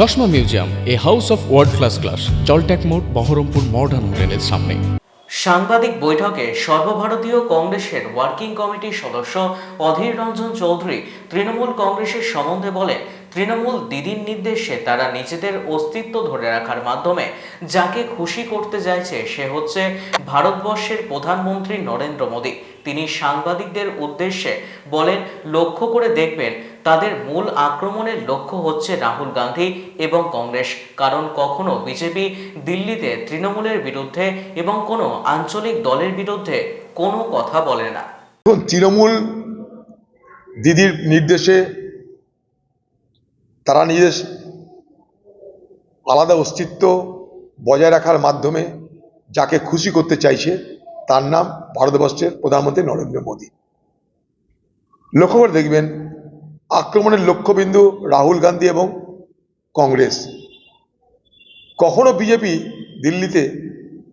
চশমা museum, a house of world class class জলট্যাক মোড়, Baharampur modern হোটেলের সামনে। সাংবাদিক বৈঠকে সর্বভারতীয় কংগ্রেসের ওয়ার্কিং কমিটির সদস্য অধীর রঞ্জন চৌধুরী তৃণমূল কংগ্রেসের সম্বন্ধে বলেন, তৃণমূল দিদির নির্দেশে তারা নিজেদের অস্তিত্ব ধরে রাখার মাধ্যমে যাকে খুশি করতে চাইছে সে হচ্ছে ভারতবর্ষের প্রধানমন্ত্রী নরেন্দ্র মোদী। তিনি সাংবাদিকদের উদ্দেশ্যে বলেন, লক্ষ্য করে দেখবেন তাদের মূল আক্রমণের লক্ষ্য হচ্ছে রাহুল গান্ধী এবং কংগ্রেস। কারণ কখনো বিজেপি দিল্লিতে তৃণমূলের বিরুদ্ধে এবং কোনো আঞ্চলিক দলের বিরুদ্ধে কোনো কথা বলে না। তৃণমূল দিদির নির্দেশে তারা নিজের আলাদা অস্তিত্ব বজায় রাখার মাধ্যমে যাকে খুশি করতে চাইছে, তার নাম ভারতবর্ষের প্রধানমন্ত্রী নরেন্দ্র মোদী। লক্ষ্য করে দেখবেন আক্রমণের লক্ষ্যবিন্দু রাহুল গান্ধী এবং কংগ্রেস। কখনো বিজেপি দিল্লিতে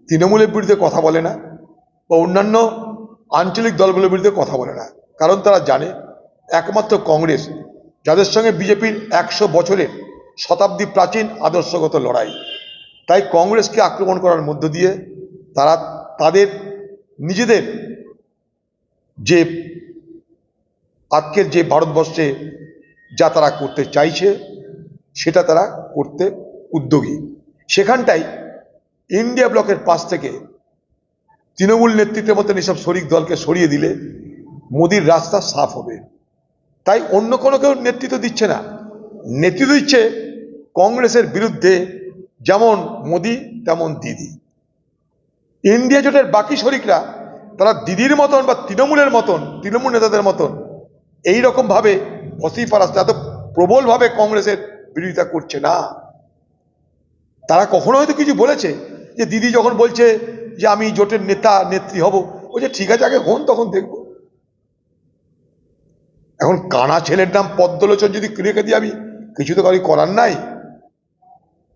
তৃণমূলের বিরুদ্ধে কথা বলে না বা অন্যান্য আঞ্চলিক দলগুলোর বিরুদ্ধে কথা বলে না। কারণ তারা জানে, একমাত্র কংগ্রেস, যাদের সঙ্গে বিজেপির একশো বছরের শতাব্দী প্রাচীন আদর্শগত লড়াই। তাই কংগ্রেসকে আক্রমণ করার মধ্য দিয়ে তারা তাদের নিজেদের যে আজকের যে ভারতবর্ষে যা তারা করতে চাইছে, সেটা তারা করতে উদ্যোগী। সেখানটাই ইন্ডিয়া ব্লকের পাশ থেকে তৃণমূল নেতৃত্বের মতন এসব শরিক দলকে সরিয়ে দিলে মোদির রাস্তা সাফ হবে। তাই অন্য কোনো কেউ নেতৃত্ব দিচ্ছে না। নেতৃত্ব দিচ্ছে কংগ্রেসের বিরুদ্ধে যেমন মোদি, তেমন দিদি। ইন্ডিয়া জোটের বাকি শরিকরা তারা দিদির মতন বা তৃণমূলের মতন, তৃণমূল নেতাদের মতন এই রকম ভাবে বসেই পারাচ্ছে এত প্রবলভাবে কংগ্রেসের বিরোধিতা করছে না। তারা কখনো হয়তো কিছু বলেছে যে দিদি যখন বলছে যে আমি জোটের নেতা, নেত্রী হব, ও যে ঠিক আছে, আগে হন তখন দেখব। এখন কানা ছেলের নাম পদ্মলোচন যদি রেখে দিই আমি, কিছু তো কারি করার নাই।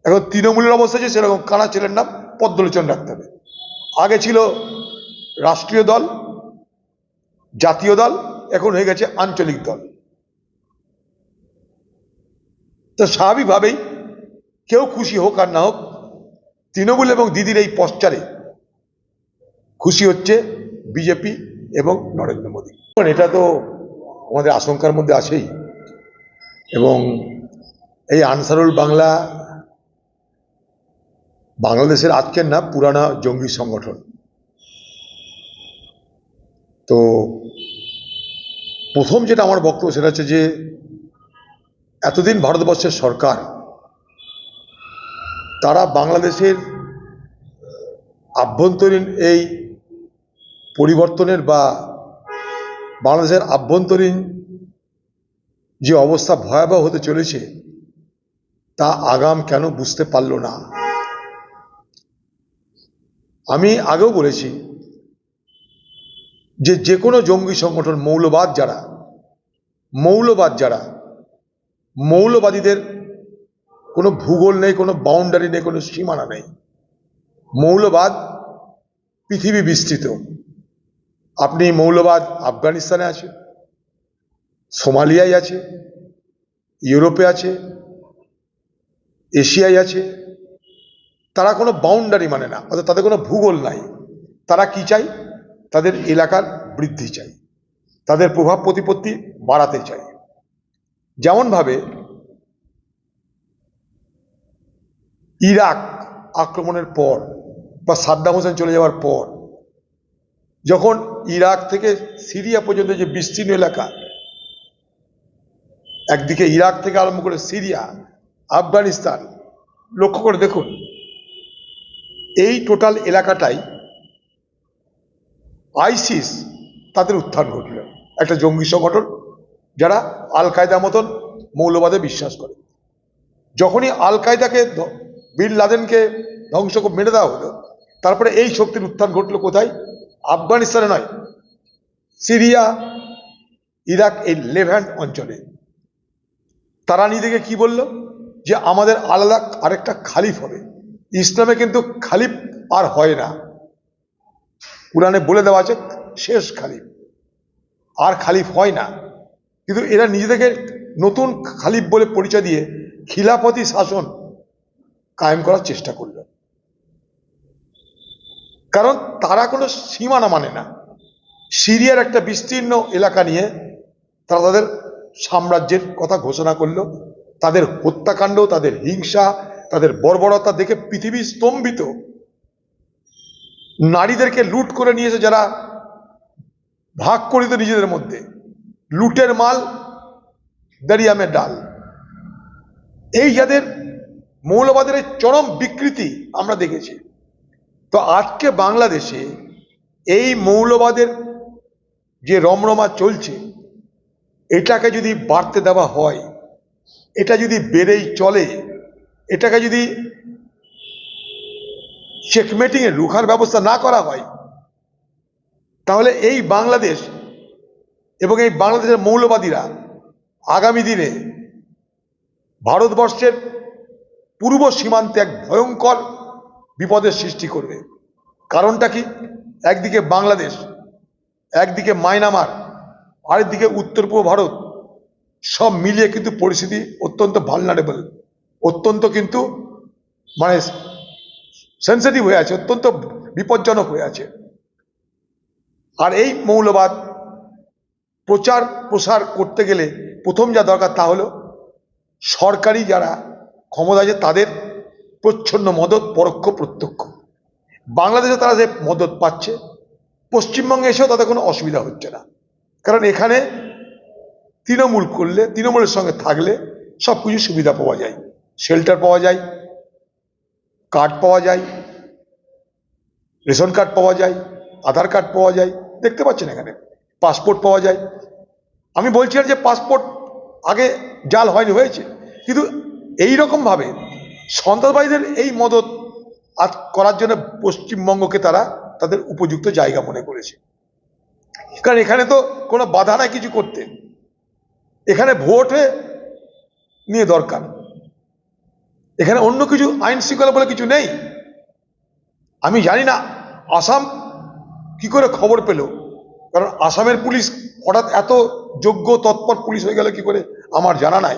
এখন তৃণমূলের অবস্থা যে সেরকম, কানা ছেলের নাম পদ্মলোচন রাখতে হবে। আগে ছিল রাষ্ট্রীয় দল, জাতীয় দল এখন হয়ে গেছে আঞ্চলিক দল। তো স্বাভাবিকভাবেই কেউ খুশি হোক আর না হোক, তৃণমূল এবং দিদির এই পশ্চারে খুশি হচ্ছে বিজেপি এবং নরেন্দ্র মোদী। এটা তো আমাদের আশঙ্কার মধ্যে আছেই। এবং এই আনসারুল বাংলা বাংলাদেশের আজকের না, পুরানা জঙ্গি সংগঠন। তো প্রথম যেটা আমার বক্তব্য সেটা হচ্ছে যে এতদিন ভারতবর্ষের সরকার, তারা বাংলাদেশের আভ্যন্তরীণ এই পরিবর্তনের বা বাংলাদেশের আভ্যন্তরীণ যে অবস্থা ভয়াবহ হতে চলেছে, তা আগাম কেন বুঝতে পারল না? আমি আগেও বলেছি যে যে কোনো জঙ্গি সংগঠন, মৌলবাদ যারা মৌলবাদ যারা, মৌলবাদীদের কোনো ভূগোল নেই, কোনো বাউন্ডারি নেই, কোনো সীমানা নেই। মৌলবাদ পৃথিবী বিস্তৃত। আপনি মৌলবাদ আফগানিস্তানে আছে, সোমালিয়ায় আছে, ইউরোপে আছে, এশিয়ায় আছে। তারা কোনো বাউন্ডারি মানে না, অর্থাৎ তাদের কোনো ভূগোল নাই। তারা কি চাই তাদের এলাকার বৃদ্ধি চাই। তাদের প্রভাব প্রতিপত্তি বাড়াতে চাই। যেমনভাবে ইরাক আক্রমণের পর বা সাদ্দাম হোসেন চলে যাওয়ার পর, যখন ইরাক থেকে সিরিয়া পর্যন্ত যে বিস্তীর্ণ এলাকা, একদিকে ইরাক থেকে আরম্ভ করে সিরিয়া, আফগানিস্তান, লক্ষ্য করে দেখুন, এই টোটাল এলাকাটাই আইসিস তাদের উত্থান ঘটল। একটা জঙ্গি সংগঠন যারা আল কায়দা মতন মৌলবাদে বিশ্বাস করে। যখনই আল কায়দাকে বিন লাদেনকে ধ্বংস মেরে দেওয়া হলো, তারপরে এই শক্তির উত্থান ঘটলো কোথায়? আফগানিস্তানে নয়, সিরিয়া, ইরাক এই লেভ্যান্ট অঞ্চলে। তারা নিজেকে কি বলল? যে আমাদের আলাদা আরেকটা খালিফ হবে। ইসলামে কিন্তু খালিফ আর হয় না। কোরআনে বলে দেওয়া আছে, শেষ খালিফ। আর খালিফ হয় না। কিন্তু এরা নিজেদেরকে নতুন খালিফ বলে পরিচয় দিয়ে খিলাফতি শাসন কায়েম করার চেষ্টা করল। কারণ তারা কোনো সীমানা মানে না। সিরিয়ার একটা বিস্তীর্ণ এলাকা নিয়ে তারা তাদের সাম্রাজ্যের কথা ঘোষণা করল। তাদের হত্যাকাণ্ড, তাদের হিংসা, তাদের বর্বরতা দেখে পৃথিবী স্তম্ভিত। নারীদেরকে লুট করে নিয়েছে যারা ভাগ করিত নিজেদের মধ্যে, লুটের মাল দারিয়ামের ডাল। এই যাদের মৌলবাদের চরম বিকৃতি আমরা দেখেছি। তো আজকে বাংলাদেশে এই মৌলবাদের যে রমরমা চলছে, এটাকে যদি বাড়তে দেওয়া হয়, এটা যদি বেড়েই চলে, এটাকে যদি চেকমেটিংয়ে রুখার ব্যবস্থা না করা হয়, তাহলে এই বাংলাদেশ এবং এই বাংলাদেশের মৌলবাদীরা আগামী দিনে ভারতবর্ষের পূর্ব সীমান্তে এক ভয়ঙ্কর বিপদের সৃষ্টি করবে। কারণটা কি? একদিকে বাংলাদেশ, একদিকে মায়ানমার, আরেকদিকে উত্তর পূর্ব ভারত, সব মিলিয়ে কিন্তু পরিস্থিতি অত্যন্ত ভালনারেবল অত্যন্ত কিন্তু মানে সেন্সিটিভ হয়ে আছে, অত্যন্ত বিপজ্জনক হয়ে আছে। আর এই মৌলবাদ প্রচার, প্রসার করতে গেলে প্রথম যা দরকার তা হলো সরকারি যারা ক্ষমতা আছে তাদের প্রচ্ছন্ন মদত, পরোক্ষ, প্রত্যক্ষ। বাংলাদেশে তারা যে মদত পাচ্ছে, পশ্চিমবঙ্গে এসেও তাদের কোনো অসুবিধা হচ্ছে না। কারণ এখানে তৃণমূল করলে, তৃণমূলের সঙ্গে থাকলে সব কিছু সুবিধা পাওয়া যায় শেল্টার পাওয়া যায় কার্ড পাওয়া যায়, রেশন কার্ড পাওয়া যায়, আধার কার্ড পাওয়া যায়, দেখতে পাচ্ছেন এখানে পাসপোর্ট পাওয়া যায়। আমি বলছি যে পাসপোর্ট আগে জাল হয়নি, হয়েছে, কিন্তু এই রকমভাবে সন্ত্রাসবাদীদের এই মদত আজ করার জন্য পশ্চিমবঙ্গকে তারা তাদের উপযুক্ত জায়গা মনে করেছে। কারণ এখানে তো কোনো বাধা নাই কিছু করতে। এখানে ভোটে নিয়ে দরকার। এখানে অন্য কিছু আইন শৃঙ্খলা বলে কিছু নেই। আমি জানি না আসাম কি করে খবর পেল। কারণ আসামের পুলিশ হঠাৎ এত যোগ্য, তৎপর পুলিশ হয়ে গেল কি করে আমার জানা নাই।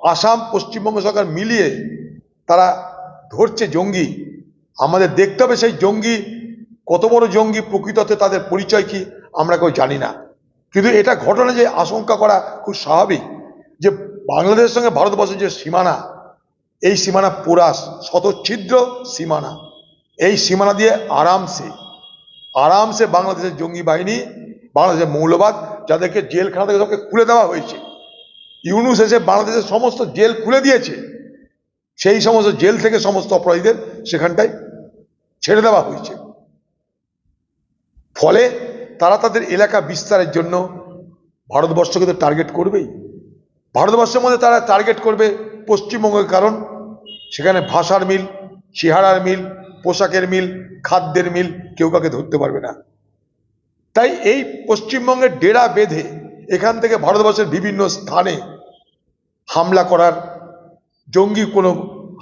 আসাম পশ্চিমবঙ্গ সরকার মিলিয়ে তারা ধরছে জঙ্গি। আমাদের দেখতে হবে সেই জঙ্গি, কত বড় জঙ্গি, প্রকৃততে তাদের পরিচয় কি, আমরা কেউ জানি না। কিন্তু এটা ঘটনা যে আশঙ্কা করা খুব স্বাভাবিক যে বাংলাদেশের সঙ্গে ভারতবর্ষের যে সীমানা এই সীমানা পোরাস শতচ্ছিদ্র সীমানা। এই সীমানা দিয়ে আরামসে আরামসে বাংলাদেশের জঙ্গি বাহিনী, বাংলাদেশের মৌলবাদ যাদেরকে জেলখানা থেকে সবকে খুলে দেওয়া হয়েছে, ইউনুস এসে বাংলাদেশের সমস্ত জেল খুলে দিয়েছে, সেই সমস্ত জেল থেকে সমস্ত অপরাধীদের সেখানটায় ছেড়ে দেওয়া হয়েছে। ফলে তারা তাদের এলাকা বিস্তারের জন্য ভারতবর্ষকে তো টার্গেট করবেই। ভারতবর্ষের মধ্যে তারা টার্গেট করবে পশ্চিমবঙ্গের কারণ, সেখানে ভাষার মিল, চেহারার মিল, পোশাকের মিল, খাদ্যের মিল কেউ কাকে ধরতে পারবে না। তাই এই পশ্চিমবঙ্গের ডেরা বেঁধে এখান থেকে ভারতবর্ষের বিভিন্ন স্থানে হামলা করার, জঙ্গি কোনো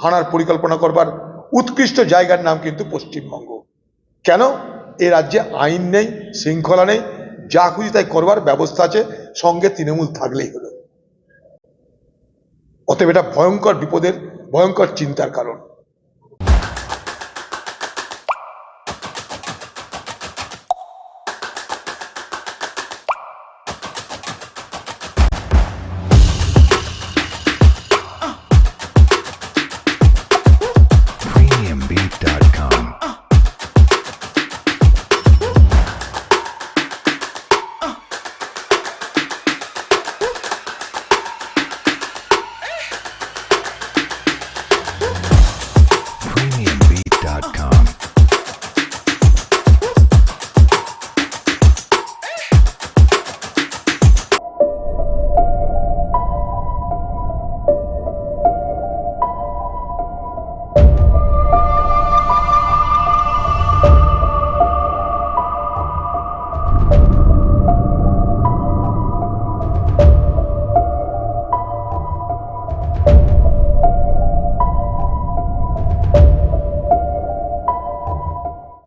হানার পরিকল্পনা করবার উৎকৃষ্ট জায়গার নাম কিন্তু পশ্চিমবঙ্গ। কেন? এ রাজ্যে আইন নেই, শৃঙ্খলা নেই, যা খুশি তাই করবার ব্যবস্থা আছে, সঙ্গে তৃণমূল থাকলেই হলো। অতএব এটা ভয়ঙ্কর বিপদের ভয়ঙ্কর চিন্তার কারণ।